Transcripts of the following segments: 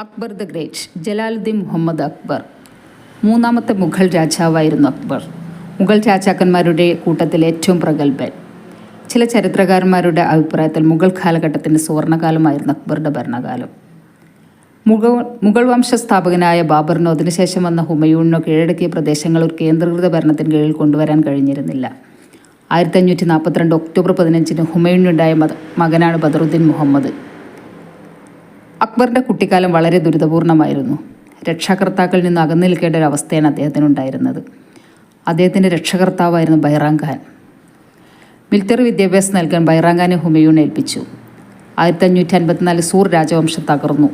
Akbar the great Jalaluddin Muhammad Akbar. മൂന്നാമത്തെ മുഗൾ രാജാവായിരുന്നു അക്ബർ. മുഗൾ രാജാക്കന്മാരുടെ കൂട്ടത്തിൽ ഏറ്റവും പ്രഗത്ഭൻ. ചില ചരിത്രകാരന്മാരുടെ അഭിപ്രായത്തിൽ മുഗൾ കാലഘട്ടത്തിന്റെ സുവർണകാലമായിരുന്നു അക്ബറുടെ ഭരണകാലം. മുഗൾ മുഗൾ വംശസ്ഥാപകനായ ബാബറിനോ അതിനുശേഷം വന്ന ഹുമയൂണിനോ കീഴടക്കിയ പ്രദേശങ്ങൾ ഒരു കേന്ദ്രീകൃത ഭരണത്തിന് കീഴിൽ കൊണ്ടുവരാൻ കഴിഞ്ഞിരുന്നില്ല. ആയിരത്തി അഞ്ഞൂറ്റി നാൽപ്പത്തിരണ്ട് ഒക്ടോബർ പതിനഞ്ചിന് ഹുമയൂണിനുണ്ടായ മകനാണ് ബദറുദ്ദീൻ മുഹമ്മദ്. അക്ബറിന്റെ കുട്ടിക്കാലം വളരെ ദുരിതപൂർണമായിരുന്നു. രക്ഷാകർത്താക്കളിൽ നിന്ന് അകന്നു നിൽക്കേണ്ട ഒരു അവസ്ഥയാണ് അദ്ദേഹത്തിനുണ്ടായിരുന്നത്. അദ്ദേഹത്തിന്റെ രക്ഷകർത്താവായിരുന്നു ബൈറാം ഖാൻ. മിലിറ്ററി വിദ്യാഭ്യാസം നൽകാൻ ബൈറാം ഖാനെ ഹുമയൂൺ ഏൽപ്പിച്ചു. ആയിരത്തി അഞ്ഞൂറ്റി അൻപത്തിനാല് സൂർ രാജവംശം തകർന്നു.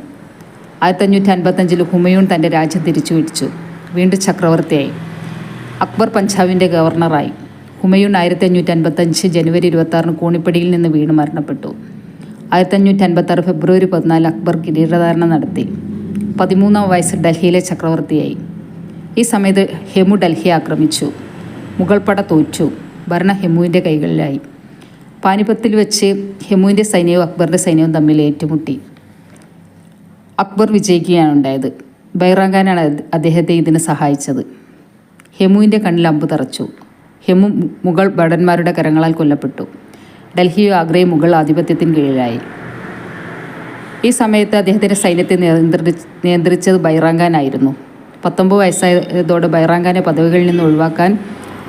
ആയിരത്തി അഞ്ഞൂറ്റി അൻപത്തഞ്ചിൽ ഹുമയൂൺ തന്റെ രാജ്യം തിരിച്ചു പിടിച്ചു വീണ്ടും ചക്രവർത്തിയായി. അക്ബർ പഞ്ചാബിന്റെ ഗവർണറായി. ഹുമയൂൺ ആയിരത്തി അഞ്ഞൂറ്റി അൻപത്തഞ്ച് ജനുവരി ഇരുപത്താറിന് കൂണിപ്പടിയിൽ നിന്ന് വീണ് മരണപ്പെട്ടു. ആയിരത്തി അഞ്ഞൂറ്റി അൻപത്താറ് ഫെബ്രുവരി പതിനാല് അക്ബർ കിരീടധാരണം നടത്തി. പതിമൂന്നാം വയസ്സിൽ ഡൽഹിയിലെ ചക്രവർത്തിയായി. ഈ സമയത്ത് ഹെമു ഡൽഹി ആക്രമിച്ചു. മുഗൾ പട തോറ്റു. ഭരണ ഹെമുവിന്റെ കൈകളിലായി. പാനിപത്തിൽ വെച്ച് ഹെമുവിന്റെ സൈന്യവും അക്ബറിന്റെ സൈന്യവും തമ്മിൽ ഏറ്റുമുട്ടി. അക്ബർ വിജയിക്കുകയാണ് ഉണ്ടായത്. ബൈറാങ്കാനാണ് അദ്ദേഹത്തെ ഇതിന് സഹായിച്ചത്. ഹെമുവിന്റെ കണ്ണിൽ അമ്പ് തറച്ചു. ഹെമു മുഗൾ ഭടന്മാരുടെ കരങ്ങളാൽ കൊല്ലപ്പെട്ടു. ഡൽഹിയും ആഗ്രയും മുഗൾ ആധിപത്യത്തിന് കീഴിലായി. ഈ സമയത്ത് അദ്ദേഹത്തിന്റെ സൈന്യത്തെ നിയന്ത്രി നിയന്ത്രിച്ചത് ബൈറാങ്കാനായിരുന്നു പത്തൊമ്പത് വയസ്സായതോടെ ബൈറാങ്കാനെ പദവികളിൽ നിന്ന് ഒഴിവാക്കാൻ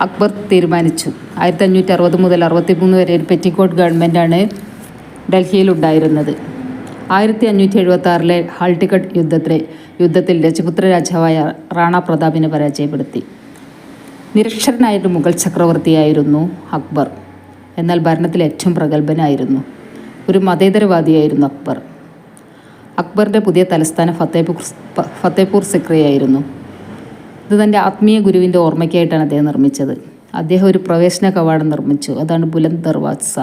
അക്ബർ തീരുമാനിച്ചു. ആയിരത്തി അഞ്ഞൂറ്റി അറുപത് മുതൽ അറുപത്തി മൂന്ന് വരെ ഒരു പെറ്റിക്കോട്ട് ഗവൺമെന്റാണ് ഡൽഹിയിലുണ്ടായിരുന്നത് ആയിരത്തി അഞ്ഞൂറ്റി എഴുപത്തി ആറിലെ ഹാൾട്ടിക്കട്ട് യുദ്ധത്തിലെ യുദ്ധത്തിൽ രജപുത്ര രാജാവായ റാണ പ്രതാപിനെ പരാജയപ്പെടുത്തി. നിരക്ഷരനായൊരു മുഗൾ ചക്രവർത്തിയായിരുന്നു അക്ബർ. എന്നാൽ ഭരണത്തിൽ ഏറ്റവും പ്രഗത്ഭനായിരുന്നു. ഒരു മതേതരവാദിയായിരുന്നു അക്ബർ. അക്ബറിന്റെ പുതിയ തലസ്ഥാനം ഫത്തേപൂർ ഫത്തേപൂർ സിക്രിയായിരുന്നു. ഇത് തന്റെ ആത്മീയ ഗുരുവിന്റെ ഓർമ്മയ്ക്കായിട്ടാണ് അദ്ദേഹം നിർമ്മിച്ചത്. അദ്ദേഹം ഒരു പ്രവേശന കവാടം നിർമ്മിച്ചു. അതാണ് ബുലന്ദ് ദർവാസ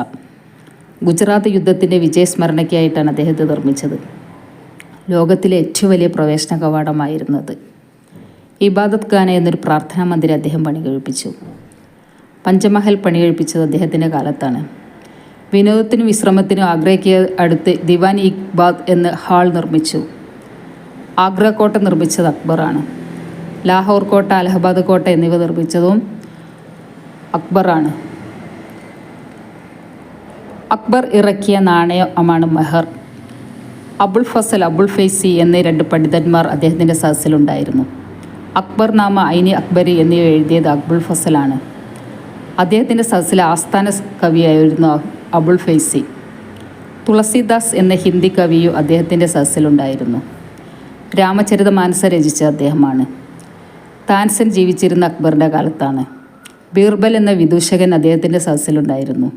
ഗുജറാത്ത് യുദ്ധത്തിന്റെ വിജയസ്മരണയ്ക്കായിട്ടാണ് അദ്ദേഹം ഇത് നിർമ്മിച്ചത്. ലോകത്തിലെ ഏറ്റവും വലിയ പ്രവേശന കവാടമായിരുന്നത്. ഇബാദത് ഖാന എന്നൊരു പ്രാർത്ഥനാ മന്ദിരം അദ്ദേഹം പണി കഴിപ്പിച്ചു പഞ്ചമഹൽ പണി കഴിപ്പിച്ചത് അദ്ദേഹത്തിന്റെ കാലത്താണ്. വിനോദത്തിനും വിശ്രമത്തിനും ആഗ്രയ്ക്ക് അടുത്ത് ദിവാൻ ഇക്ബാദ് എന്ന ഹാൾ നിർമ്മിച്ചു. ആഗ്ര കോട്ട നിർമ്മിച്ചത് അക്ബറാണ്. ലാഹോർ കോട്ട അലഹബാദ് കോട്ട എന്നിവ നിർമ്മിച്ചതും അക്ബറാണ്. അക്ബർ ഇറക്കിയ നാണയമാണ് മെഹർ. അബുൾ ഫസൽ അബുൾ ഫൈസി എന്നീ രണ്ട് പണ്ഡിതന്മാർ അദ്ദേഹത്തിന്റെ സദസ്സിലുണ്ടായിരുന്നു. അക്ബർ നാമ ഐനി അക്ബരി എന്നിവ എഴുതിയത് അക്ബുൾ ഫസലാണ്. അദ്ദേഹത്തിന്റെ സദസ്സിലെ ആസ്ഥാന കവിയായിരുന്നു അബുൾ ഫൈസി. തുളസിദാസ് എന്ന ഹിന്ദി കവിയും അദ്ദേഹത്തിന്റെ സദസ്സിലുണ്ടായിരുന്നു. രാമചരിത മാനസ രചിച്ച അദ്ദേഹമാണ്. താൻസൻ ജീവിച്ചിരുന്ന അക്ബറിന്റെ കാലത്താണ്. ബീർബൽ എന്ന വിദൂഷകൻ അദ്ദേഹത്തിന്റെ സദസ്സിലുണ്ടായിരുന്നു.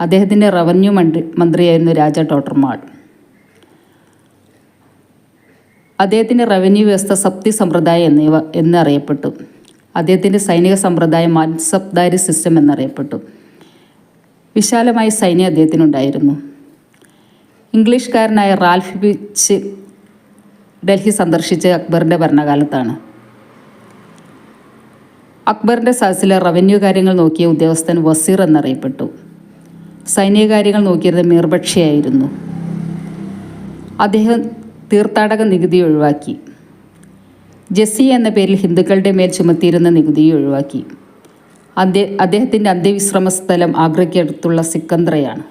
അദ്ദേഹത്തിന്റെ റവന്യൂ മന്ത്രി മന്ത്രിയായിരുന്നു രാജ ടോട്ടർമാൾ. അദ്ദേഹത്തിന്റെ റവന്യൂ വ്യവസ്ഥ സപ്തി സമ്പ്രദായം എന്നിവ എന്നറിയപ്പെട്ടു. അദ്ദേഹത്തിന്റെ സൈനിക സമ്പ്രദായം മാൻസബ്ദാരി സിസ്റ്റം എന്നറിയപ്പെട്ടു. വിശാലമായ സൈന്യം അദ്ദേഹത്തിനുണ്ടായിരുന്നു. ഇംഗ്ലീഷുകാരനായ റാൽഫ് ബിച്ച് ഡൽഹി സന്ദർശിച്ച അക്ബറിന്റെ ഭരണകാലത്താണ്. അക്ബറിന്റെ സദസ്സിലെ റവന്യൂ കാര്യങ്ങൾ നോക്കിയ ഉദ്യോഗസ്ഥൻ വസീർ എന്നറിയപ്പെട്ടു. സൈനിക കാര്യങ്ങൾ നോക്കിയത് മീർബക്ഷിയായിരുന്നു. അദ്ദേഹം തീർത്ഥാടക നികുതി ഒഴിവാക്കി. ജെസ്സി എന്ന പേരിൽ ഹിന്ദുക്കളുടെ മേൽ ചുമത്തിയിരുന്ന നികുതി ഒഴിവാക്കി. അദ്ദേഹ അദ്ദേഹത്തിന്റെ അന്ത്യവിശ്രമ സ്ഥലം ആഗ്രയ്ക്കടുത്തുള്ള സിക്കന്ദ്രയാണ്.